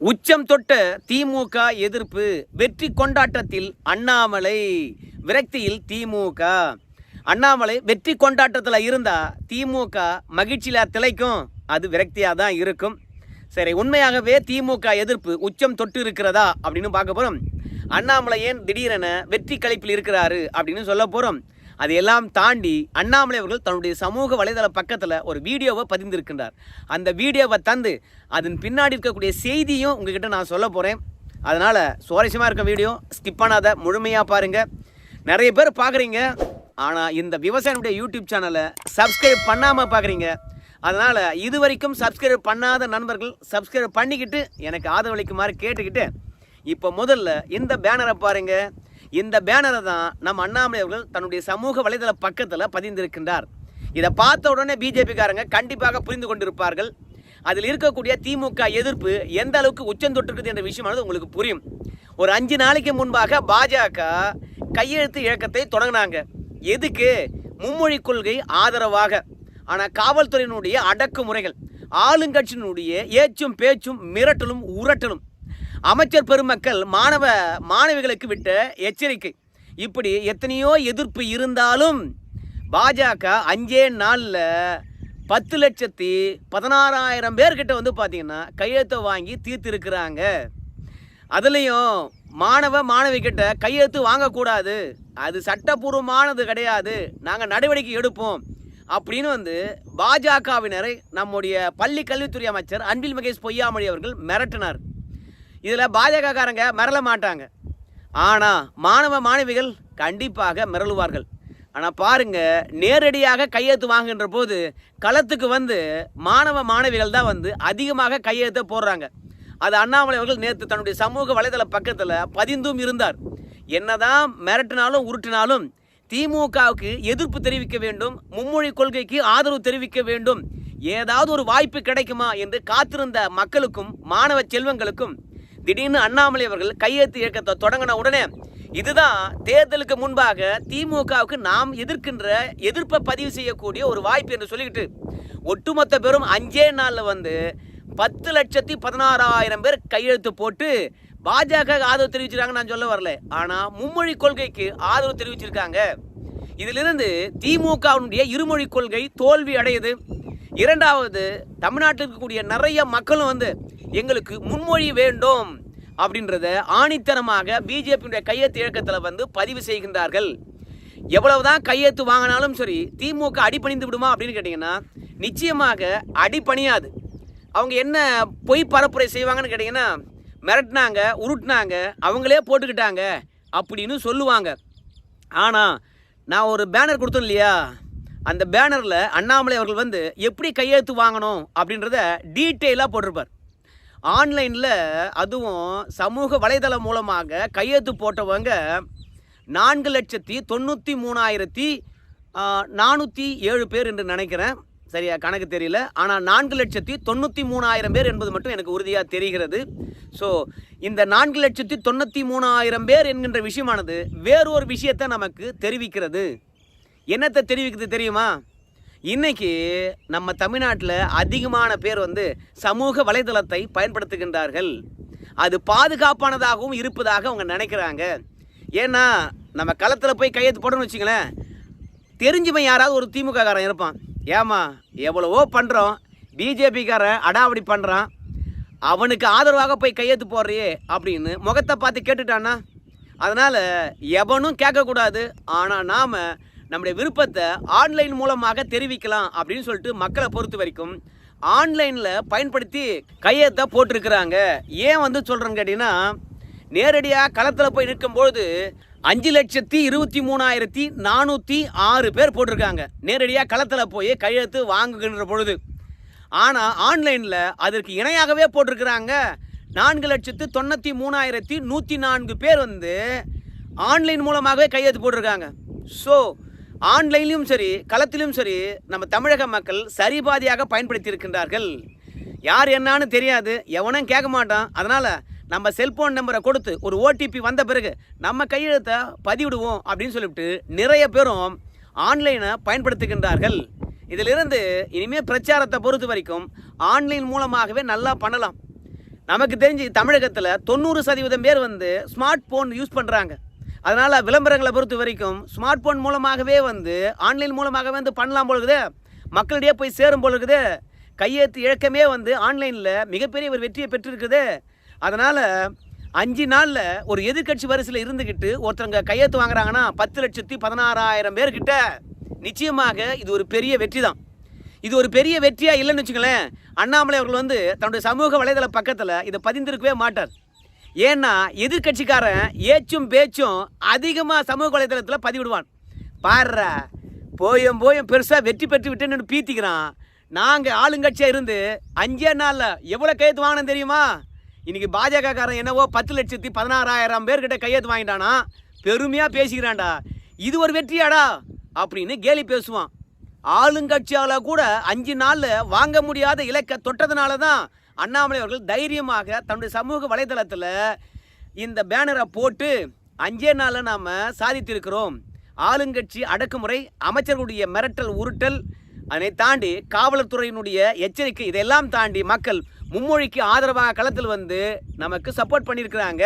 உச்சம் தொட்ட திமுக எதிர்ப்பு வெற்றி கொண்டாட்டத்தில் அண்ணாமலை. விரக்தியில் திமுக. அண்ணாமலை வெற்றி கொண்டாட்டத்தில் இருந்தா திமுக மகிழ்ச்சியில திளைக்கும். அது விரக்தியாக தான் இருக்கும். சரி உண்மையாகவே திமுக எதிர்ப்பு உச்சம் தொட்டு இருக்கிறதா அப்படின்னு பார்க்க போறோம். அண்ணாமலை ஏன் திடீரென வெற்றி கழிப்பில் இருக்கிறாரு அப்படின்னு சொல்ல போறோம். அதையெல்லாம் தாண்டி அண்ணாமலை அவர்கள் தன்னுடைய சமூக வலைதள பக்கத்தில் ஒரு வீடியோவை பதிந்திருக்கின்றார். அந்த வீடியோவை தந்து அதன் பின்னாடி இருக்கக்கூடிய செய்தியும் உங்ககிட்ட நான் சொல்ல போகிறேன் அதனால் சுவாரஸ்யமாக இருக்க வீடியோ ஸ்கிப் பண்ணாத முழுமையாக பாருங்கள் நிறைய பேர் பார்க்குறீங்க ஆனால் இந்த விவசாயினுடைய யூடியூப் சேனலை சப்ஸ்கிரைப் பண்ணாமல் பார்க்குறீங்க அதனால் இது வரைக்கும் சப்ஸ்கிரைப் பண்ணாத நண்பர்கள் சப்ஸ்கிரைப் பண்ணிக்கிட்டு எனக்கு ஆதரவளிக்குமாறு கேட்டுக்கிட்டு இப்போ முதல்ல இந்த பேனரை பாருங்கள் இந்த பேனரை தான் நம் அண்ணாமலை அவர்கள் தன்னுடைய சமூக வலைதள பக்கத்தில் பதிந்திருக்கின்றார். இதை பார்த்த உடனே பிஜேபிக்காரங்க கண்டிப்பாக புரிந்து கொண்டிருப்பார்கள். அதில் இருக்கக்கூடிய திமுக எதிர்ப்பு எந்த அளவுக்கு உச்சந்தொட்டிருக்குது என்ற விஷயமானது உங்களுக்கு புரியும். ஒரு அஞ்சு நாளைக்கு முன்பாக பாஜக கையெழுத்து இயக்கத்தை தொடங்கினாங்க. எதுக்கு? மும்மொழி கொள்கை ஆதரவாக. ஆனால் காவல்துறையினுடைய அடக்குமுறைகள் ஆளுங்கட்சியினுடைய ஏச்சும் பேச்சும் மிரட்டலும் உரட்டலும். அமைச்சர் பெருமக்கள் மாணவ மாணவிகளுக்கு விட்ட எச்சரிக்கை. இப்படி எத்தனையோ எதிர்ப்பு இருந்தாலும் பாஜக அஞ்சே நாளில் பத்து லட்சத்தி பதினாறாயிரம் பேர்கிட்ட வந்து பார்த்தீங்கன்னா கையெழுத்தை வாங்கி தீர்த்திருக்கிறாங்க. அதுலேயும் மாணவ மாணவி கிட்ட கையெழுத்து வாங்கக்கூடாது. அது சட்டப்பூர்வமானது கிடையாது. நாங்கள் நடவடிக்கை எடுப்போம். அப்படின்னு வந்து பாஜகவினரை நம்முடைய பள்ளி கல்வித்துறை அமைச்சர் அன்பில் மகேஷ் பொய்யாமொழி அவர்கள் மிரட்டினார். இதில் பாஜகக்காரங்க மிரள மாட்டாங்க. ஆனால் மாணவ மாணவிகள் கண்டிப்பாக மிரளுவார்கள். ஆனால் பாருங்கள் நேரடியாக கையெழுத்து வாங்குகின்ற போது களத்துக்கு வந்து மாணவ மாணவிகள் தான் வந்து அதிகமாக கையெழுத்தை போடுறாங்க. அது அண்ணாமலை அவர்கள் நேற்று தன்னுடைய சமூக வலைதள பக்கத்தில் பதிந்தும் இருந்தார். என்னதான் மிரட்டினாலும் உருட்டினாலும் திமுகவுக்கு எதிர்ப்பு தெரிவிக்க வேண்டும் மும்மொழி கொள்கைக்கு ஆதரவு தெரிவிக்க வேண்டும். ஏதாவது ஒரு வாய்ப்பு கிடைக்குமா என்று காத்திருந்த மக்களுக்கும் மாணவ செல்வங்களுக்கும் திடீர்னு அண்ணாமலை அவர்கள் கையெழுத்து இயக்கத்தை தொடங்கின உடனே இதுதான் தேர்தலுக்கு முன்பாக திமுகவுக்கு நாம் எதிர்க்கின்ற எதிர்ப்பை பதிவு செய்யக்கூடிய ஒரு வாய்ப்பு என்று சொல்லிக்கிட்டு ஒட்டுமொத்த பேரும் அஞ்சே நாளில் வந்து பத்து லட்சத்தி பதினாறாயிரம் பேர் கையெழுத்து போட்டு பாஜக ஆதரவு தெரிவிச்சிருக்காங்க நான் சொல்ல வரல. ஆனால் மும்மொழி கொள்கைக்கு ஆதரவு தெரிவிச்சிருக்காங்க. இதிலிருந்து திமுகவினுடைய இருமொழி கொள்கை தோல்வி அடையுது. இரண்டாவது தமிழ்நாட்டில் இருக்கக்கூடிய நிறைய மக்களும் வந்து எங்களுக்கு முன்மொழி வேண்டும் அப்படின்றத ஆணித்தனமாக பிஜேபியுடைய கையெழுத்து இயக்கத்தில் வந்து பதிவு செய்கின்றார்கள். எவ்வளவுதான் கையெழுத்து வாங்கினாலும் சரி திமுக அடிபணிந்து விடுமா அப்படின்னு கேட்டிங்கன்னா நிச்சயமாக அடிபணியாது. அவங்க என்ன பொய் பரப்புரை செய்வாங்கன்னு கேட்டிங்கன்னா மிரட்டினாங்க உருட்டினாங்க அவங்களே போட்டுக்கிட்டாங்க அப்படின்னு சொல்லுவாங்க. ஆனால் நான் ஒரு பேனர் கொடுத்தோம் இல்லையா? அந்த பேனரில் அண்ணாமலை அவர்கள் வந்து எப்படி கையெழுத்து வாங்கணும் அப்படின்றத டீட்டெயிலாக போட்டிருப்பார். ஆன்லைனில் அதுவும் சமூக வலைதளம் மூலமாக கையெழுத்து போட்டவங்க நான்கு லட்சத்தி தொண்ணூற்றி மூணாயிரத்தி நானூற்றி ஏழு பேர் என்று நினைக்கிறேன். சரியா கணக்கு தெரியல. ஆனால் நான்கு லட்சத்தி தொண்ணூற்றி மூணாயிரம் பேர் என்பது மட்டும் எனக்கு உறுதியாக தெரிகிறது. ஸோ இந்த நான்கு லட்சத்தி தொண்ணூற்றி மூணாயிரம் பேர் என்கின்ற விஷயமானது வேறொரு விஷயத்தை நமக்கு தெரிவிக்கிறது. என்னத்தை தெரிவிக்குது தெரியுமா? இன்னைக்கு நம்ம தமிழ்நாட்டில் அதிகமான பேர் வந்து சமூக வலைதளத்தை பயன்படுத்துகின்றார்கள். அது பாதுகாப்பானதாகவும் இருப்பதாக அவங்க நினைக்கிறாங்க. ஏன்னா நம்ம களத்தில் போய் கையெழுத்து போடணும்னு வச்சுங்களேன் தெரிஞ்சவன் யாராவது ஒரு திமுக காரன் இருப்பான். ஏமா எவ்வளவோ பண்ணுறோம் பிஜேபிக்காரன் அடாவடி பண்ணுறான் அவனுக்கு ஆதரவாக போய் கையெழுத்து போடுறியே அப்படின்னு முகத்தை பார்த்து கேட்டுட்டான்னா அதனால் எவனும் கேட்கக்கூடாது. ஆனால் நாம் நம்முடைய விருப்பத்தை ஆன்லைன் மூலமாக தெரிவிக்கலாம் அப்படின்னு சொல்லிட்டு மக்களை பொறுத்த வரைக்கும் ஆன்லைனில் பயன்படுத்தி கையெழுத்தை போட்டிருக்கிறாங்க. ஏன் வந்து சொல்கிறேன்னு கேட்டிங்கன்னா நேரடியாக களத்தில் போய் நிற்கும்பொழுது அஞ்சு லட்சத்தி இருபத்தி மூணாயிரத்தி நானூற்றி ஆறு பேர் போட்டிருக்காங்க. நேரடியாக களத்தில் போய் கையெழுத்து வாங்குகின்ற பொழுது. ஆனால் ஆன்லைனில் அதற்கு இணையாகவே போட்டிருக்கிறாங்க. நான்கு லட்சத்து தொண்ணூற்றி மூணாயிரத்தி நூற்றி நான்கு பேர் வந்து ஆன்லைன் மூலமாகவே கையெழுத்து போட்டிருக்காங்க. ஸோ ஆன்லைன்லையும் சரி களத்திலும் சரி நம்ம தமிழக மக்கள் சரிபாதியாக பயன்படுத்தி இருக்கின்றார்கள் யார் என்னான்னு தெரியாது எவனும் கேட்க மாட்டான். அதனால் நம்ம செல்போன் நம்பரை கொடுத்து ஒரு ஓடிபி வந்த பிறகு நம்ம கையெழுத்தை பதிவிடுவோம் அப்படின்னு சொல்லிவிட்டு நிறைய பேரும் ஆன்லைனை பயன்படுத்துகின்றார்கள். இதிலிருந்து இனிமேல் பிரச்சாரத்தை பொறுத்த வரைக்கும் ஆன்லைன் மூலமாகவே நல்லா பண்ணலாம். நமக்கு தெரிஞ்சு தமிழகத்தில் தொண்ணூறு சதவீதம் பேர் வந்து ஸ்மார்ட் ஃபோன் யூஸ் பண்ணுறாங்க அதனால் விளம்பரங்களை பொறுத்த வரைக்கும் ஸ்மார்ட் ஃபோன் மூலமாகவே வந்து ஆன்லைன் மூலமாகவே வந்து பண்ணலாம் பொழுது இருக்குது. மக்களிடையே போய் சேரும் பொழுது இருக்குது. கையெழுத்து இழக்கமே வந்து ஆன்லைனில் மிகப்பெரிய ஒரு வெற்றியை பெற்றிருக்குது. அதனால் அஞ்சு நாளில் ஒரு எதிர்க்கட்சி வரிசையில் இருந்துக்கிட்டு ஒருத்தவங்க கையெழுத்து வாங்குறாங்கன்னா பத்து லட்சத்தி பதினாறாயிரம் பேர்கிட்ட நிச்சயமாக இது ஒரு பெரிய வெற்றி தான் இது ஒரு பெரிய வெற்றியாக இல்லைன்னு வச்சுங்களேன் அண்ணாமலை அவர்கள் வந்து தன்னுடைய சமூக வலைதள பக்கத்தில் இதை பதிந்திருக்கவே மாட்டார். ஏன்னா எதிர்க்கட்சிக்காரன் ஏச்சும் பேச்சும் அதிகமாக சமூக வலைதளத்தில் பதிவிடுவான். பாருடா போயும் போயும் பெருசாக வெற்றி பெற்று விட்டேன்னு பீத்திக்கிறான். நாங்கள் ஆளுங்கட்சியாக இருந்து அஞ்சே நாளில் எவ்வளோ கையெழுத்து வாங்கினோம் தெரியுமா? இன்னைக்கு பாஜகக்காரன் என்னவோ பத்து லட்சத்தி பதினாறாயிரம் பேர்கிட்ட கையெழுத்து வாங்கிட்டானா? பெருமையாக பேசிக்கிறான்டா. இது ஒரு வெற்றியாடா அப்படின்னு கேலி பேசுவான். ஆளுங்கட்சியால் கூட அஞ்சு நாளில் வாங்க முடியாத இலக்கை தொட்டதுனால தான் அண்ணாமலை அவர்கள் தைரியமாக தன்னுடைய சமூக வலைதளத்தில் இந்த பேனரை போட்டு அஞ்சே நாளில் நாம் சாதித்திருக்கிறோம். ஆளுங்கட்சி அடக்குமுறை அமைச்சர்களுடைய மிரட்டல் உருட்டல் அதனை தாண்டி காவல்துறையினுடைய எச்சரிக்கை இதெல்லாம் தாண்டி மக்கள் மும்மொழிக்கு ஆதரவாக களத்தில் வந்து நமக்கு சப்போர்ட் பண்ணியிருக்கிறாங்க.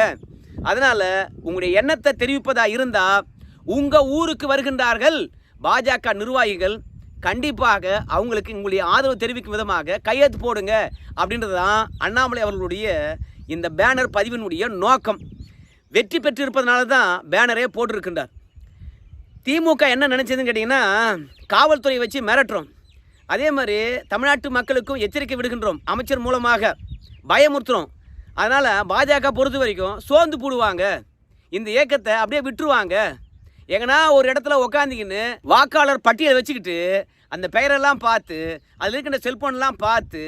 அதனால் உங்களுடைய எண்ணத்தை தெரிவிப்பதாக இருந்தால் உங்கள் ஊருக்கு வருகின்றார்கள் பாஜக நிர்வாகிகள் கண்டிப்பாக அவங்களுக்கு உங்களுடைய ஆதரவு தெரிவிக்கும் விதமாக கையெழுத்து போடுங்க அப்படின்றது தான் அண்ணாமலை அவர்களுடைய இந்த பேனர் பதிவினுடைய நோக்கம். வெற்றி பெற்றிருப்பதனால தான் பேனரே போட்டிருக்கின்றார். திமுக என்ன நினச்சதுன்னு கேட்டிங்கன்னா காவல்துறையை வச்சு மிரட்டுறோம். அதே மாதிரி தமிழ்நாட்டு மக்களுக்கும் எச்சரிக்கை விடுகின்றோம் அமைச்சர் மூலமாக பயமுறுத்துறோம். அதனால் பாஜக பொறுத்த வரைக்கும் சோர்ந்து போடுவாங்க. இந்த இயக்கத்தை அப்படியே விட்டுருவாங்க. எங்கன்னா ஒரு இடத்துல உக்காந்திக்கின்னு வாக்காளர் பட்டியலை வச்சுக்கிட்டு அந்த பெயரெல்லாம் பார்த்து அதில் இருக்கின்ற செல்ஃபோன்லாம் பார்த்து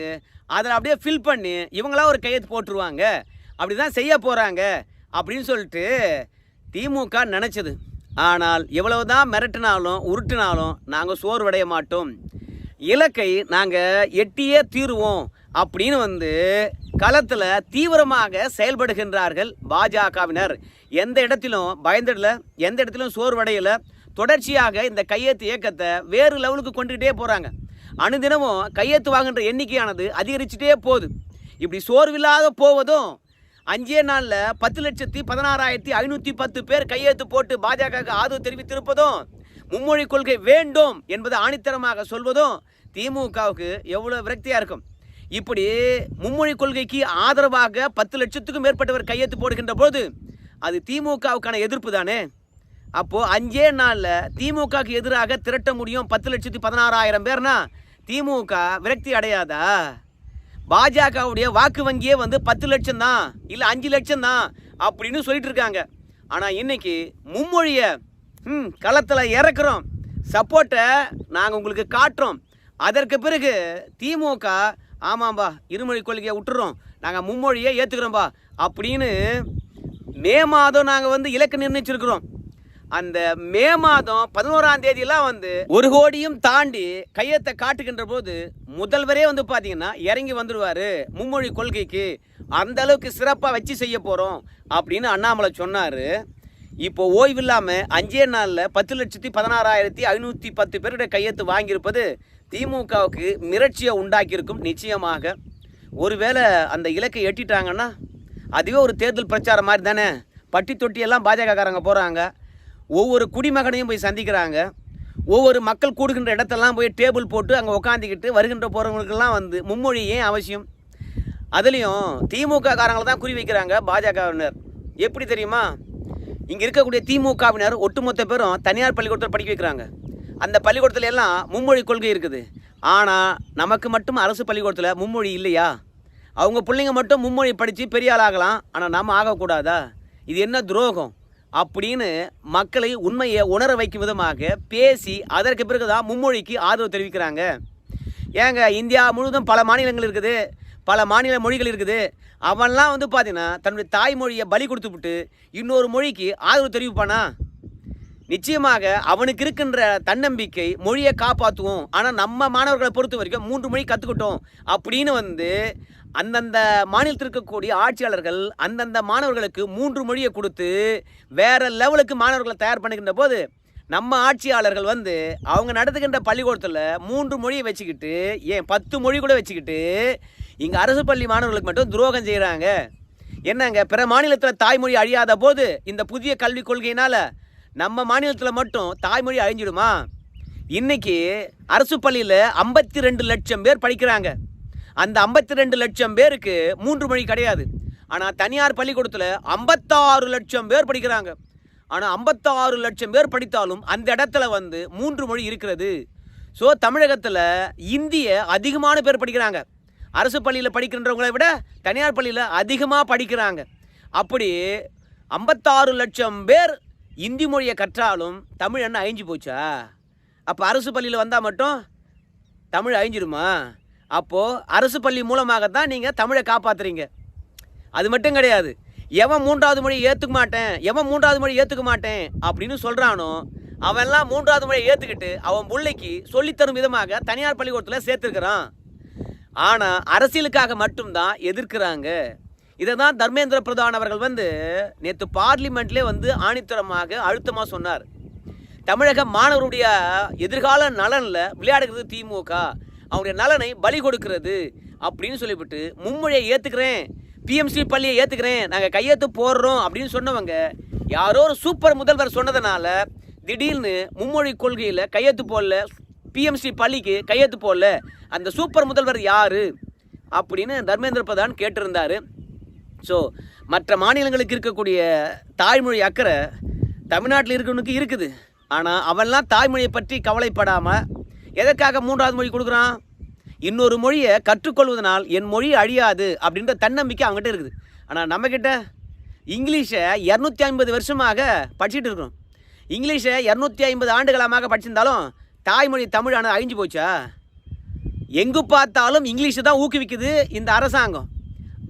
அதில் அப்படியே ஃபில் பண்ணி இவங்களாம் ஒரு கையெழுத்து போட்டுருவாங்க. அப்படி தான் செய்ய போகிறாங்க அப்படின்னு சொல்லிட்டு திமுக நினச்சது. ஆனால் எவ்வளவு தான் மிரட்டினாலும் உருட்டினாலும் நாங்கள் சோர்வடைய மாட்டோம். இலக்கை நாங்கள் எட்டியே தீருவோம். அப்படின்னு வந்து களத்தில் தீவிரமாக செயல்படுகின்றார்கள் பாஜகவினர். எந்த இடத்திலும் பயந்துடல எந்த இடத்திலும் சோர்வடையல. தொடர்ச்சியாக இந்த கையெழுத்து இயக்கத்தை வேறு லெவலுக்கு கொண்டுகிட்டே போகிறாங்க அனுதினமும் கையெழுத்து வாங்குகின்ற எண்ணிக்கையானது அதிகரிச்சுட்டே போகுது. இப்படி சோர்வில்லாத போவதும் அஞ்சே நாளில் பத்து லட்சத்தி பதினாறாயிரத்தி ஐநூற்றி பத்து பேர் கையெழுத்து போட்டு பாஜகவுக்கு ஆதரவு தெரிவித்திருப்பதும் மும்மொழி கொள்கை வேண்டும் என்பதை ஆணித்தரமாக சொல்வதும் திமுகவுக்கு எவ்வளோ விரக்தியாக இருக்கும். இப்படி மும்மொழி கொள்கைக்கு ஆதரவாக பத்து லட்சத்துக்கும் மேற்பட்டவர் கையெழுத்து போடுகின்ற போது அது திமுகவுக்கான எதிர்ப்பு தானே? அப்போது அஞ்சே நாளில் திமுகவுக்கு எதிராக திரட்ட முடியும் பத்து லட்சத்தி பதினாறாயிரம் பேர்னா திமுக விரக்தி அடையாதா? பாஜகவுடைய வாக்கு வங்கியே வந்து பத்து லட்சம் தான் இல்லை அஞ்சு லட்சம் தான் அப்படின்னு சொல்லிட்டு இருக்காங்க. ஆனால் இன்னைக்கு மும்மொழியை ம் களத்தில் இறக்குறோம். சப்போர்ட்டை நாங்கள் உங்களுக்கு காட்டுறோம். அதற்கு பிறகு திமுக ஆமாம்பா இருமொழி கொள்கையை விட்டுறோம். நாங்கள் மும்மொழியை ஏற்றுக்கிறோம்பா அப்படின்னு மே மாதம் நாங்கள் வந்து இலக்கு நிர்ணயிச்சிருக்கிறோம். அந்த மே மாதம் பதினோராம் தேதியெல்லாம் வந்து ஒரு கோடியும் தாண்டி கையத்தை காட்டுகின்ற போது முதல்வரே வந்து பார்த்தீங்கன்னா இறங்கி வந்துடுவார் மும்மொழி கொள்கைக்கு. அந்த அளவுக்கு சிறப்பாக வச்சு செய்ய போகிறோம் அப்படின்னு அண்ணாமலை சொன்னார். இப்போ ஓய்வு இல்லாமல் அஞ்சே நாளில் பத்து லட்சத்தி பதினாறாயிரத்தி ஐநூற்றி பத்து பேருடைய கையெழுத்து வாங்கியிருப்பது திமுகவுக்கு மிரட்சியை உண்டாக்கியிருக்கும் நிச்சயமாக. ஒருவேளை அந்த இலக்கை எட்டிட்டாங்கன்னா அதுவே ஒரு தேர்தல் பிரச்சாரம் மாதிரி தானே. பட்டி தொட்டியெல்லாம் பாஜகக்காரங்க போகிறாங்க ஒவ்வொரு குடிமகனையும் போய் சந்திக்கிறாங்க. ஒவ்வொரு மக்கள் கூடுகின்ற இடத்தெல்லாம் போய் டேபிள் போட்டு அங்கே உட்காந்துக்கிட்டு வருகின்ற போகிறவங்களுக்கெல்லாம் வந்து மும்மொழி ஏன் அவசியம்? அதுலேயும் திமுக காரங்களை தான் குறி வைக்கிறாங்க பாஜகவினர். எப்படி தெரியுமா? இங்கே இருக்கக்கூடிய திமுகவினர் ஒட்டுமொத்த பேரும் தனியார் பள்ளிக்கூடத்தில் படிக்க வைக்கிறாங்க. அந்த பள்ளிக்கூடத்துல எல்லாம் மும்மொழி கொள்கை இருக்குது. ஆனால் நமக்கு மட்டும் அரசு பள்ளிக்கூடத்தில் மும்மொழி இல்லையா? அவங்க பிள்ளைங்க மட்டும் மும்மொழி படித்து பெரிய ஆளாகலாம் ஆகலாம் ஆனால் நம்ம ஆகக்கூடாதா? இது என்ன துரோகம்? அப்படின்னு மக்களை உண்மையை உணர வைக்கும் விதமாக பேசி அதற்கு பிறகு தான் மும்மொழிக்கு ஆதரவு தெரிவிக்கிறாங்க. ஏங்க இந்தியா முழுவதும் பல மாநிலங்கள் இருக்குது பல மாநில மொழிகள் இருக்குது. அவன்லாம் வந்து பார்த்தீங்கன்னா தன்னுடைய தாய்மொழியை பலி கொடுத்துவிட்டு இன்னொரு மொழிக்கு ஆதரவு தெரிவிப்பானா? நிச்சயமாக அவனுக்கு இருக்கின்ற தன்னம்பிக்கை மொழியை காப்பாற்றுவோம் ஆனால் நம்ம மாணவர்களை பொறுத்த வரைக்கும் மூன்று மொழி கற்றுக்கிட்டோம் அப்படின்னு வந்து அந்தந்த மாநிலத்தில் இருக்கக்கூடிய ஆட்சியாளர்கள் அந்தந்த மாணவர்களுக்கு மூன்று மொழியை கொடுத்து வேற லெவலுக்கு மாணவர்களை தயார் பண்ணுகின்ற போது நம்ம ஆட்சியாளர்கள் வந்து அவங்க நடத்துகின்ற பள்ளிக்கூடத்தில் மூன்று மொழியை வச்சுக்கிட்டு ஏன் பத்து மொழி கூட வச்சுக்கிட்டு இங்கே அரசு பள்ளி மாணவர்களுக்கு மட்டும் துரோகம் செய்கிறாங்க என்னங்க பிற மாநிலத்தில் தாய்மொழி அழியாத போது இந்த புதிய கல்விக் கொள்கையினால் நம்ம மாநிலத்தில் மட்டும் தாய்மொழி அழிஞ்சிடுமா? இன்றைக்கி அரசு பள்ளியில் ஐம்பத்தி ரெண்டு லட்சம் பேர் படிக்கிறாங்க. அந்த ஐம்பத்தி ரெண்டு லட்சம் பேருக்கு மூன்று மொழி கிடையாது. ஆனால் தனியார் பள்ளிக்கூடத்தில் ஐம்பத்தாறு லட்சம் பேர் படிக்கிறாங்க. ஆனால் ஐம்பத்தாறு லட்சம் பேர் படித்தாலும் அந்த இடத்துல வந்து மூன்று மொழி இருக்கிறது. ஸோ தமிழகத்தில் இந்திய அதிகமான பேர் படிக்கிறாங்க. அரசு பள்ளியில் படிக்கின்றவங்களை விட தனியார் பள்ளியில் அதிகமாக படிக்கிறாங்க. அப்படி ஐம்பத்தாறு லட்சம் பேர் இந்தி மொழியை கற்றாலும் தமிழ் என்ன அழிஞ்சு போச்சா? அப்போ அரசு பள்ளியில் வந்தால் மட்டும் தமிழ் அழிஞ்சிருமா? அப்போது அரசு பள்ளி மூலமாக தான் நீங்கள் தமிழை காப்பாற்றுறீங்க அது மட்டும் கிடையாது. எவன் மூன்றாவது மொழி ஏற்றுக்க மாட்டேன் எவன் மூன்றாவது மொழி ஏற்றுக்க மாட்டேன் அப்படின்னு சொல்கிறானோ அவன்லாம் மூன்றாவது மொழியை ஏற்றுக்கிட்டு அவன் பிள்ளைக்கு சொல்லித்தரும் விதமாக தனியார் பள்ளிக்கூடத்தில் சேர்த்துருக்கிறான். ஆனால் அரசியலுக்காக மட்டும்தான் எதிர்க்கிறாங்க. இதை தான் தர்மேந்திர பிரதான் அவர்கள் வந்து நேற்று பார்லிமெண்ட்லேயே வந்து ஆணித்தரமாக அழுத்தமாக சொன்னார். தமிழக மாணவருடைய எதிர்கால நலனில் விளையாடுகிறது திமுக. அவருடைய நலனை பலி கொடுக்கிறது அப்படின்னு சொல்லிவிட்டு மும்மொழியை ஏற்றுக்கிறேன் பிஎம்சி பள்ளியை ஏற்றுக்கிறேன் நாங்கள் கையெழுத்து போடுறோம் அப்படின்னு சொன்னவங்க யாரோ ஒரு சூப்பர் முதல்வர் சொன்னதுனால திடீர்னு மும்மொழி கொள்கையில் கையெழுத்து போடல. பிஎம்சி பள்ளிக்கு கையெழுத்து போடல. அந்த சூப்பர் முதல்வர் யார் அப்படின்னு தர்மேந்திர பிரதான் கேட்டிருந்தார். ஸோ மற்ற மாநிலங்களுக்கு இருக்கக்கூடிய தாய்மொழி அக்கறை தமிழ்நாட்டில் இருக்கவனுக்கு இருக்குது. ஆனால் அவன்லாம் தாய்மொழியை பற்றி கவலைப்படாமல் எதற்காக மூன்றாவது மொழி கொடுக்குறான்? இன்னொரு மொழியை கற்றுக்கொள்வதனால் என் மொழி அழியாது அப்படின்ற தன்னம்பிக்கை அவங்ககிட்ட இருக்குது. ஆனால் நம்மக்கிட்ட இங்கிலீஷை இரநூத்தி ஐம்பது வருஷமாக படிச்சுட்டு இருக்கிறோம். இங்கிலீஷை இரநூத்தி ஐம்பது ஆண்டுகளமாக படிச்சிருந்தாலும் தாய்மொழி தமிழானது அழிஞ்சு போச்சா? எங்கு பார்த்தாலும் இங்கிலீஷை தான் ஊக்குவிக்குது இந்த அரசாங்கம்.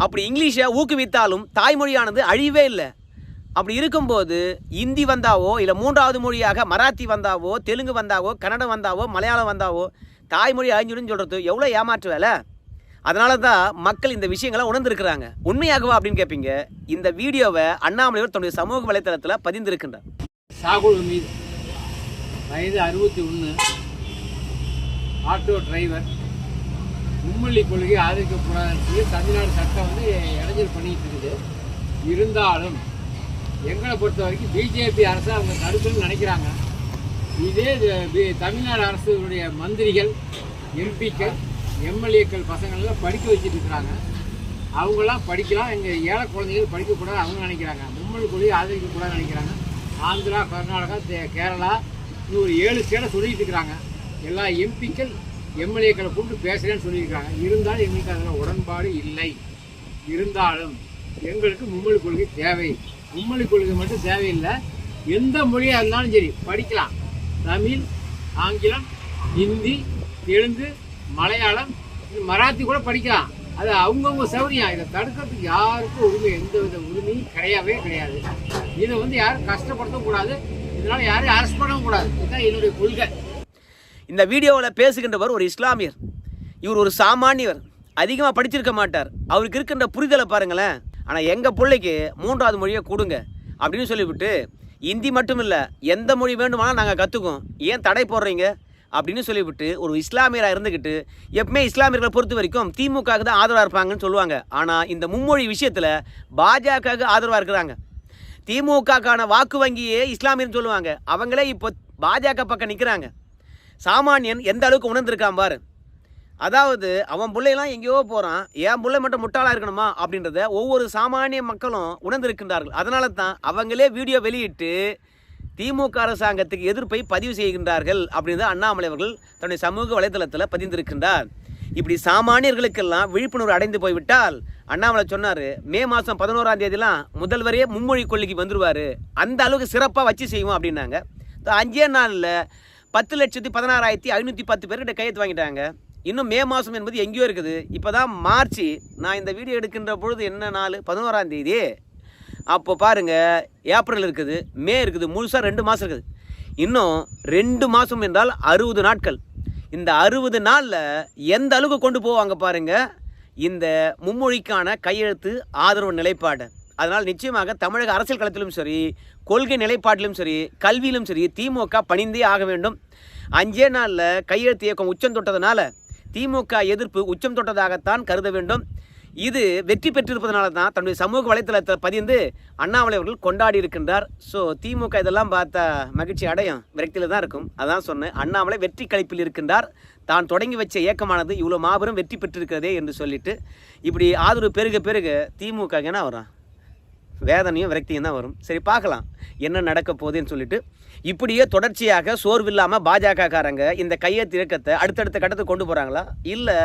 அப்படி இங்கிலீஷை ஊக்குவித்தாலும் தாய்மொழியானது அழியவே இல்லை. அப்படி இருக்கும்போது இந்தி வந்தாவோ இல்லை மூன்றாவது மொழியாக மராத்தி வந்தாவோ தெலுங்கு வந்தாவோ கன்னடம் வந்தாவோ மலையாளம் வந்தாவோ தாய்மொழி அழிஞ்சிடும்னு சொல்கிறது எவ்வளோ ஏமாற்று வேலை? அதனால தான் மக்கள் இந்த விஷயங்களை உணர்ந்திருக்கிறாங்க. உண்மையாகவா அப்படின்னு கேட்பீங்க இந்த வீடியோவை அண்ணாமலையோர் தன்னுடைய சமூக வலைத்தளத்தில் பதிந்திருக்கின்றார். சாகுல் மீது வயது அறுபத்தி ஒன்று ஆட்டோ டிரைவர் மும்மொழி கொள்கை ஆதரிக்கக்கூடாதுன்னு சொல்லி தமிழ்நாடு சட்டம் வந்து இடைஞ்சல் பண்ணிட்டு இருக்குது. இருந்தாலும் எங்களை பொறுத்த வரைக்கும் பிஜேபி அரசு அவங்க தடுக்கணும்னு நினைக்கிறாங்க. இதே இது தமிழ்நாடு அரசுடைய மந்திரிகள் எம்பிக்கள் எம்எல்ஏக்கள் பசங்கள்லாம் படிக்க வச்சுட்டு இருக்கிறாங்க. அவங்களாம் படிக்கலாம். எங்கள் ஏழை குழந்தைகள் படிக்கக்கூடாது அவங்க நினைக்கிறாங்க. மும்மொழி கொள்கையை ஆதரிக்கக்கூடாதுன்னு நினைக்கிறாங்க. ஆந்திரா கர்நாடகா தே- கேரளா இன்னும் ஒரு ஏழு ஸ்டேட்டை சொல்லிட்டு இருக்கிறாங்க. எல்லா எம்பிக்கள் எம்எல்ஏக்களை கூப்பிட்டு பேசுகிறேன்னு சொல்லியிருக்காங்க. இருந்தாலும் எங்களுக்கு அதில் உடன்பாடு இல்லை. இருந்தாலும் எங்களுக்கு மும்மொழி கொள்கை தேவை. மும்மொழி கொள்கை மட்டும் தேவையில்லை. எந்த மொழியாக இருந்தாலும் சரி படிக்கலாம். தமிழ் ஆங்கிலம் ஹிந்தி தெலுங்கு மலையாளம் மராத்தி கூட படிக்கலாம். அது அவங்கவுங்க சௌரியம். இதை தடுக்கிறதுக்கு யாருக்கும் உரிமை எந்த வித உரிமையும் கிடையவே கிடையாது. இதை வந்து யாரும் கஷ்டப்படுத்தவும் கூடாது. இதனால் யாரையும் அரெஸ்ட் பண்ணவும் கூடாது. இதுதான் என்னுடைய கொள்கை. இந்த வீடியோவில் பேசுகின்றவர் ஒரு இஸ்லாமியர். இவர் ஒரு சாமானியவர். அதிகமாக படிச்சிருக்க மாட்டார். அவருக்கு இருக்கின்ற புரிதலை பாருங்களேன். ஆனால் எங்கள் பிள்ளைக்கு மூன்றாவது மொழியை கொடுங்க அப்படின்னு சொல்லிவிட்டு இந்தி மட்டும் இல்லை எந்த மொழி வேண்டுமானால் நாங்கள் கற்றுக்குவோம் ஏன் தடை போடுறீங்க? அப்படின்னு சொல்லிவிட்டு ஒரு இஸ்லாமியராக இருந்துக்கிட்டு எப்பவுமே இஸ்லாமியர்களை பொறுத்த வரைக்கும் திமுகவுக்கு தான் ஆதரவாக இருப்பாங்கன்னு சொல்லுவாங்க. ஆனால் இந்த மும்மொழி விஷயத்தில் பாஜகவுக்கு ஆதரவாக இருக்கிறாங்க. திமுகக்கான வாக்கு வங்கியே இஸ்லாமியர்னு சொல்லுவாங்க. அவங்களே இப்போ பாஜக பக்கம் நிற்கிறாங்க சாமானியன் எந்த அளவுக்கு உணர்ந்திருக்கான் பாரு. அதாவது அவன் பிள்ளையெல்லாம் எங்கேயோ போகிறான் என் பிள்ளை மட்டும் முட்டாளாக இருக்கணுமா? அப்படின்றத ஒவ்வொரு சாமானிய மக்களும் உணர்ந்திருக்கின்றார்கள். அதனால தான் அவங்களே வீடியோ வெளியிட்டு திமுக அரசாங்கத்துக்கு எதிர்ப்பை பதிவு செய்கின்றார்கள் அப்படின்னு தான் அண்ணாமலை அவர்கள் தன்னுடைய சமூக வலைதளத்தில் பதிந்திருக்கின்றார். இப்படி சாமானியர்களுக்கெல்லாம் விழிப்புணர்வு அடைந்து போய்விட்டால் அண்ணாமலை சொன்னார் மே மாதம் பதினோராம் தேதியெல்லாம் முதல்வரே மும்மொழி கொள்கைக்கு வந்துருவார். அந்த அளவுக்கு சிறப்பாக வச்சு செய்வோம் அப்படின்னாங்க. அஞ்சே நாளில் பத்து லட்சத்தி பதினாறாயிரத்தி ஐநூற்றி பத்து பேர்கிட்ட கையெழுத்து வாங்கிட்டாங்க. இன்னும் மே மாதம் என்பது எங்கேயோ இருக்குது. இப்போ தான் மார்ச் நான் இந்த வீடியோ எடுக்கின்ற பொழுது என்ன நாள்? பதினோராம் தேதி. அப்போ பாருங்கள் ஏப்ரல் இருக்குது மே இருக்குது முழுசாக ரெண்டு மாதம் இருக்குது. இன்னும் ரெண்டு மாதம் என்றால் அறுபது நாட்கள். இந்த அறுபது நாளில் எந்த அளவுக்கு கொண்டு போவாங்க பாருங்கள் இந்த மும்மொழிக்கான கையெழுத்து ஆதரவு நிலைப்பாடு. அதனால் நிச்சயமாக தமிழக அரசியல் களத்திலும் சரி கொள்கை நிலைப்பாட்டிலும் சரி கல்வியிலும் சரி திமுக பணிந்தே ஆக வேண்டும். அஞ்சே நாளில் கையெழுத்து இயக்கம் உச்சம் தொட்டதுனால திமுக எதிர்ப்பு உச்சம் தொட்டதாகத்தான் கருத வேண்டும். இது வெற்றி பெற்றிருப்பதனால தான் தன்னுடைய சமூக வலைத்தளத்தை பதிந்து அண்ணாமலை அவர்கள் கொண்டாடி இருக்கின்றார். ஸோ திமுக இதெல்லாம் பார்த்தா மகிழ்ச்சி அடையும். விரக்தியில் தான் இருக்கும். அதான் சொன்னேன். அண்ணாமலை வெற்றி கழிப்பில் இருக்கின்றார். தான் தொடங்கி வச்ச இயக்கமானது இவ்வளோ மாபெரும் வெற்றி பெற்றிருக்கிறதே என்று சொல்லிட்டு இப்படி ஆதரவு பெருக பெருக திமுக என்ன வரும் வேதனையும் விரக்தியும் தான் வரும். சரி பார்க்கலாம். என்ன நடக்க போகுதுன்னு சொல்லிட்டு இப்படியே தொடர்ச்சியாக சோர்வில்லாமல் பாஜக காரங்க இந்த கையெழுத்து இயக்கத்தை அடுத்தடுத்த கட்டத்துக்கு கொண்டு போகிறாங்களா இல்லை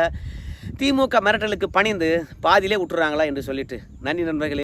திமுக மிரட்டலுக்கு பணிந்து பாதியிலே விட்டுறாங்களா என்று சொல்லிட்டு. நன்றி நண்பர்களே.